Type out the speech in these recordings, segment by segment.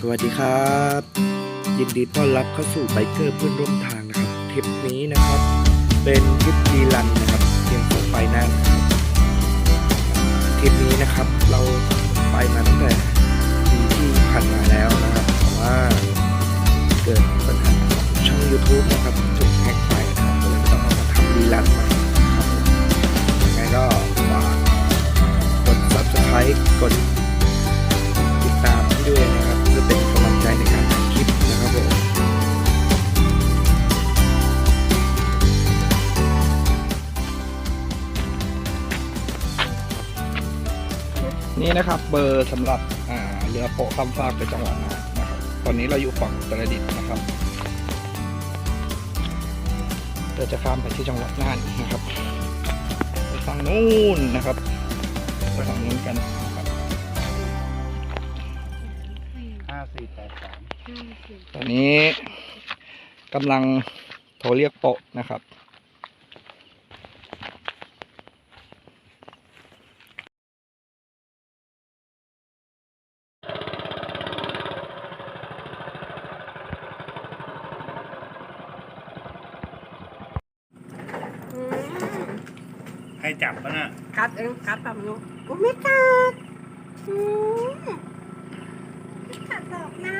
สวัสดีครับ ยินดีต้อนรับเข้าสู่ไบเกอร์เพื่อนร่วมทางนะครับทริปนี้นะครับ เป็นทริปดีลันนะครับเพียงส่งไปนั่นทริปนี้นะครับเราไปมาตั้งแต่ปีที่ผ่านมาแล้วนะครับแต่ว่าเกิดปัญหาของช่อง YouTube นะครับถูกแฮ็กไปนะครับเลยต้องมาทำดีลันม่ค เบอร์สำหรับอ่าเรือโปะคำฟากไปจังหวัดน่านนะครับตอนนี้เราอยู่ฝั่งอุตรดิตถ์นะครับเราจะข้ามไปที่จังหวัดน่านนะครับไปฝั่งนู้นนะครับไปฝั่งนู้นกันนะครับห้าสี่แปดสามตอนนี้กำลังโทรเรียกโปะนะครับ ให้จับปะน่ะกัดเองกัดแบบนี้กูไม่กัดอืมไม่กัดหรอกนะ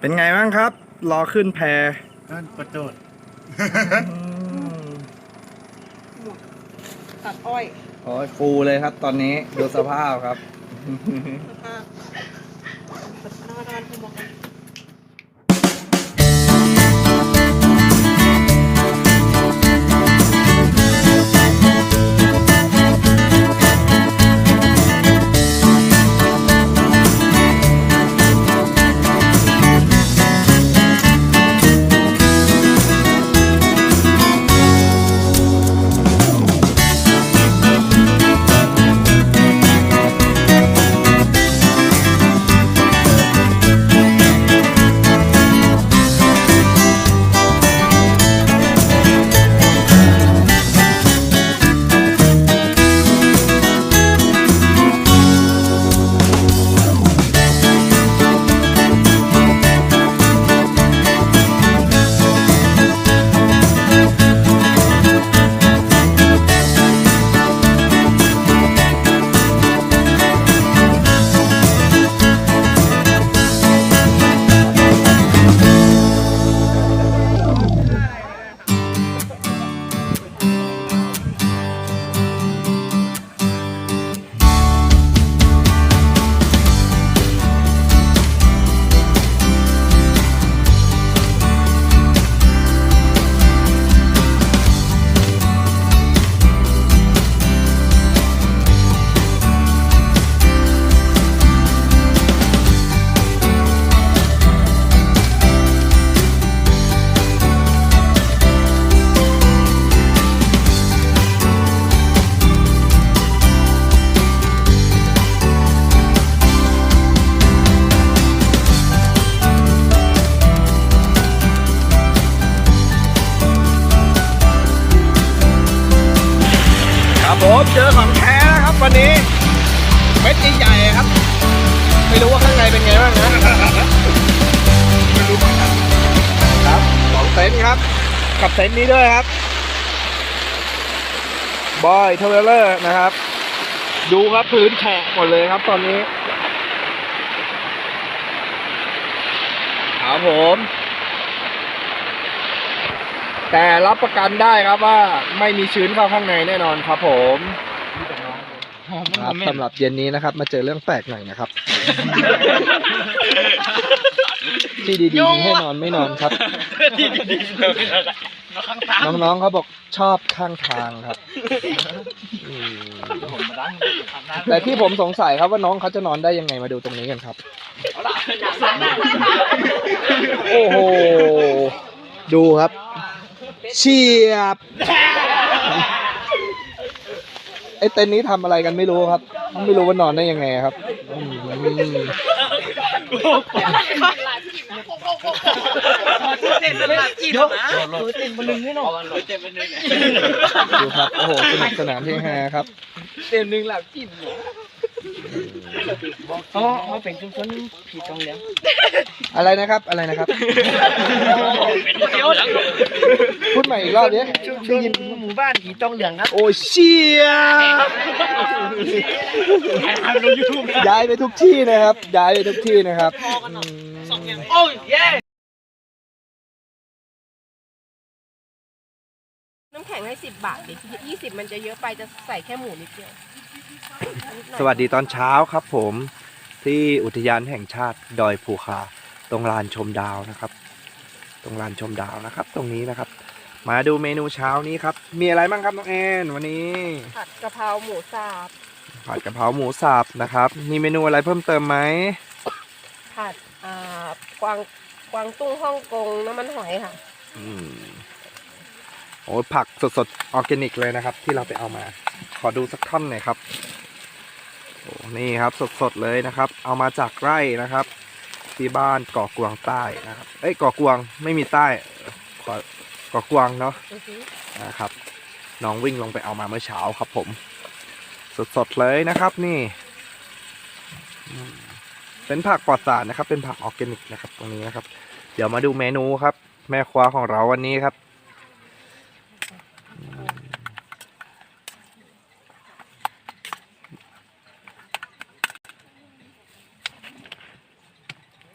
เป็นไงบ้างครับ รอขึ้นแพนั่นประโจดตัดอ้อย โอ้ยฟูเลยครับตอนนี้ดูสภาพครับ สภาพ เจอของแท้แล้วครับวันนี้เม็ดใหญ่ๆครับ ไม่รู้ว่าข้างในเป็นไงบ้างนะไม่รู้เหมือนกันครับสองเซนครับ กับเซนนี้ด้วยครับบอยเทเวลเลอร์นะครับ ดูครับพื้นแฉะหมดเลยครับตอนนี้ครับผม แต่รับประกันได้ครับว่าไม่มีชื้นเข้าข้างในแน่นอนครับผมครับสำหรับเย็นนี้นะครับ มาเจอเรื่องแปลกหน่อยนะครับ ที่ดีๆมีให้นอนไม่นอนครับ น้องๆเขาบอกชอบข้างทางครับอืมแต่ที่ผมสงสัยครับว่าน้องเขาจะนอนได้ยังไงมาดูตรงนี้กันครับ โอ้โห ดูครับ เฉียบ ไอเต็นท์นี้ทำอะไรกันไม่รู้ครับ ไม่รู้ว่านอนได้ยังไงครับอืมเต้นเป็นหลักจีบนะเต้นเป็นหนึ่งนี่เนาะดูครับ โอ้โหสนุกสนานเฮฮาครับ เต้นหนึ่งหลักจีบอ๋อเขาเป็นชุมชนผีตองเหลืองอะไรนะครับ อะไรนะครับพูดให ม่อีกรอบดิได้ยินหมู่บ้านผีตองเหลืองครับ โอ้ยเชียย้ายไปทุกที่นะครับ ย้ายไปทุกที่นะครับอืมโอ้ยเย้น้ำแข็งให้สิบบาทดิยี่สิบมันจะเยอะไปจะใส่แค่หมูนิดเดียว สวัสดีตอนเช้าครับผมที่อุทยานแห่งชาติดอยภูคา ตรงลานชมดาวนะครับ ตรงลานชมดาวนะครับ ตรงนี้นะครับ มาดูเมนูเช้านี้ครับ มีอะไรบ้างครับน้องแอนวันนี้ ผัดกะเพราหมูสับผัดกะเพราหมูสับนะครับ มีเมนูอะไรเพิ่มเติมไหมผัดอ่ากวางกวางตุ้งฮ่องกงน้ำมันหอยค่ะ อืมโอ้ยผักสดๆออร์แกนิกเลยนะครับ ที่เราไปเอามา ขอดูสักท่อนหน่อยครับโอ้นี่ครับสดๆเลยนะครับ เอามาจากไร่นะครับ ที่บ้านก่อกวางใต้นะครับ เอ้ยก่อกวางไม่มีใต้ขอ ก่อกวางเนาะนะครับ น้องวิ่งลงไปเอามาเมื่อเช้าครับผม สดๆเลยนะครับนี่อืมเป็นผักปลอดสารนะครับ เป็นผักออร์แกนิกนะครับ ตรงนี้นะครับ เดี๋ยวมาดูเมนูครับ แม่ครัวของเราวันนี้ครับอืม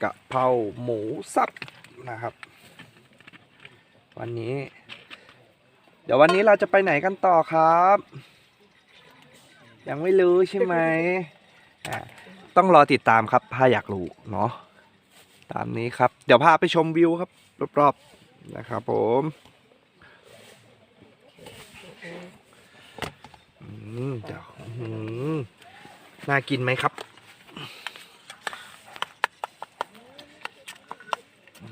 กะเพราหมูสับนะครับ วันนี้ เดี๋ยววันนี้เราจะไปไหนกันต่อครับ ยังไม่รู้ใช่ไหมอ่าต้องรอติดตามครับ ถ้าอยากรู้เนาะตามนี้ครับ เดี๋ยวพาไปชมวิวครับ รอบๆนะครับผมอืมเดี๋ยวหือน่ากินไหมครับอื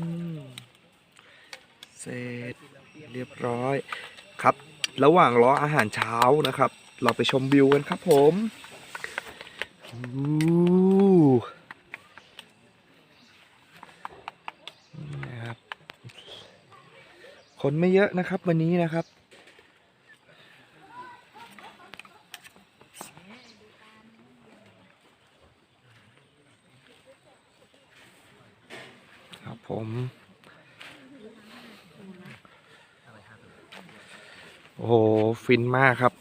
ม เสร็จเรียบร้อยครับ ระหว่างรออาหารเช้านะครับ เราไปชมวิวกันครับผมดูนะครับคนไม่เยอะนะครับวันนี้นะครับผม โอ้โห ฟินมากครับ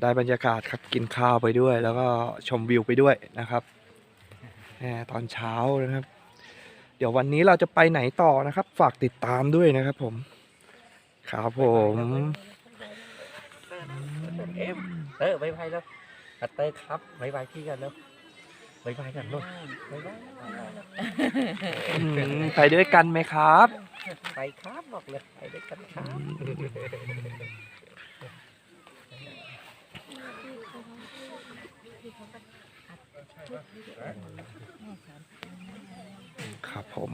ได้บรรยากาศครับกินข้าวไปด้วย แล้วก็ชมวิวไปด้วยนะครับแหมตอนเช้านะครับ เดี๋ยววันนี้เราจะไปไหนต่อนะครับ ฝากติดตามด้วยนะครับผมครับผมเอ็มเออไปไปแล้วอัตเตอร์ครับไปไปที่กันแล้วไปไปกันลูกไปไปอืมไปด้วยกันไหมครับ ไปครับบอกเลยไปด้วยกันครับครับผม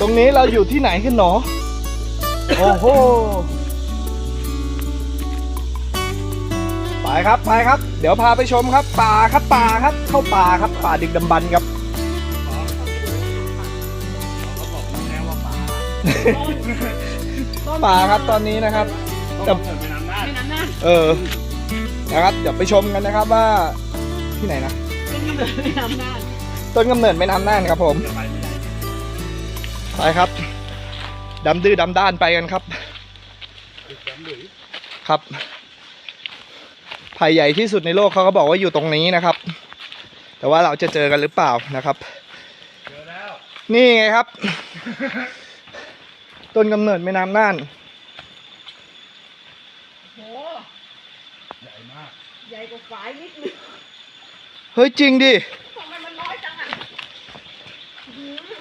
ตรงนี้เราอยู่ที่ไหนกันหนอ โอ้โห ไปครับไปครับ เดี๋ยวพาไปชมครับ ป่าครับป่าครับ เข้าป่าครับป่าดึกดำบรรพ์ครับ ป่าครับตอนนี้นะครับต้องเกิดเป็นอำนาจเออ นะครับ เดี๋ยวไปชมกันนะครับว่าที่ไหนนะต้นกำเนิดแม่น้ำน่านครับผมไป ครับดำดื้อดำด้านไปกันครับ ครับไผ่ใหญ่ที่สุดในโลกเขาก็บอกว่าอยู่ตรงนี้นะครับ แต่ว่าเราจะเจอกันหรือเปล่านะครับเจอแล้วนี่ไงครับ ต้นกำเนิดแม่น้ำน่านโหใหญ่มากใหญ่กว่าฝายนิดนึงเฮ้ยจริงดิ ทำไมมันน้อยจังอะอื้อหือ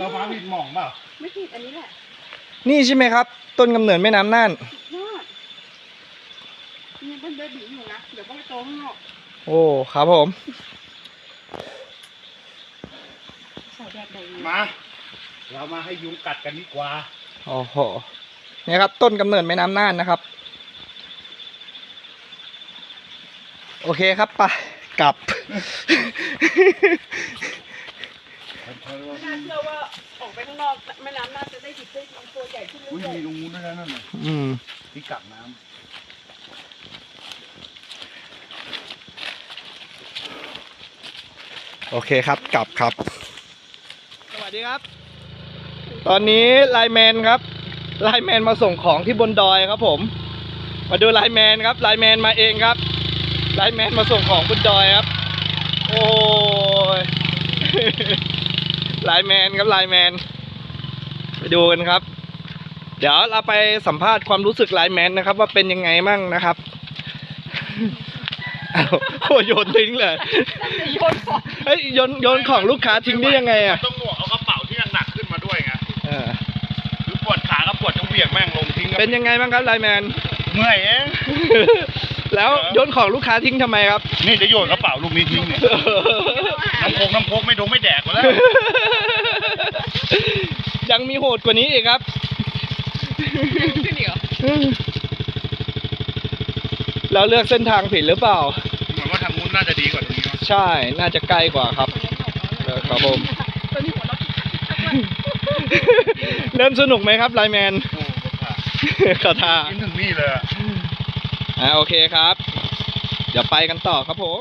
เรามาผิดหม่องเปล่าไม่ผิดอันนี้แหละนี่ใช่ไหมครับ ต้นกำเนิดแม่น้ำน่านยอดนี่เป็นเบบีอยู่นะ เดี๋ยวต้องไปโตข้างนอกโอ้ ครับผม ใส่แดดแดงมา เรามาให้ยุงกัดกันดีกว่า โอ้โหเนี่ยครับ ต้นกำเนิดแม่น้ำน่านนะครับ โอเคครับไปกลับ ไม่น่าเชื่อว่าออกไปข้างนอกแม่น้ำน่าจะได้หยิบได้ตัวใหญ่ขึ้นอุ้ยเรื่อยมีตรงนู้นด้วยนะนั่นน่ะอืม ที่กัดน้โอเคครับ กลับครับ สวัสดีครับ ตอนนี้ไลน์แมนครับ ไลน์แมนมาส่งของที่บนดอยครับผม มาดูไลน์แมนครับ ไลน์แมนมาเองครับ ไลน์แมนมาส่งของบนดอยครับ โอ้ย ไลน์แมนครับไลน์แมน ไปดูกันครับ เดี๋ยวเราไปสัมภาษณ์ความรู้สึกไลน์แมนนะครับ ว่าเป็นยังไงมั่งนะครับอ้าวโอ้โยนทิ้งเลยๆโยนของเฮ้ยโยนโยนของลูกค้าทิ้งได้ยังไงำอะต้องหนวกเอากระเป๋าที่หนักๆขึ้นมาด้วยไงเออหรือปวดขาก็ปวดจะเหวี่ยงแม่งลงทิ้งกับเป็นยังไงบ้างครับไลน์แมนเมื่อยเองแล้วโยนของลูกค้าทิ้งทำไมครับ นี่จะโยนกระเป๋าลูกนี้ทิ้งเนี่ยน้ำโคกน้ำโคกไม่ดงไม่แดกมาแล้วยังมีโห ดกว่านี้อีกครับขึ้นเหรอเราเลือกเส้นทางผิดหรือเปล่า เหมือนว่าทางนู้นน่าจะดีกว่าตรงนี้เนาะใช่ น่าจะใกล้กว่าครับเออครับผม ตอนนี้หัวเราะเริ่มสนุกไหมครับไลน์แมน โอ้กระถาขอทากินถึงนี่เลยอะ อ่าโอเคครับ เดี๋ยวไปกันต่อครับผม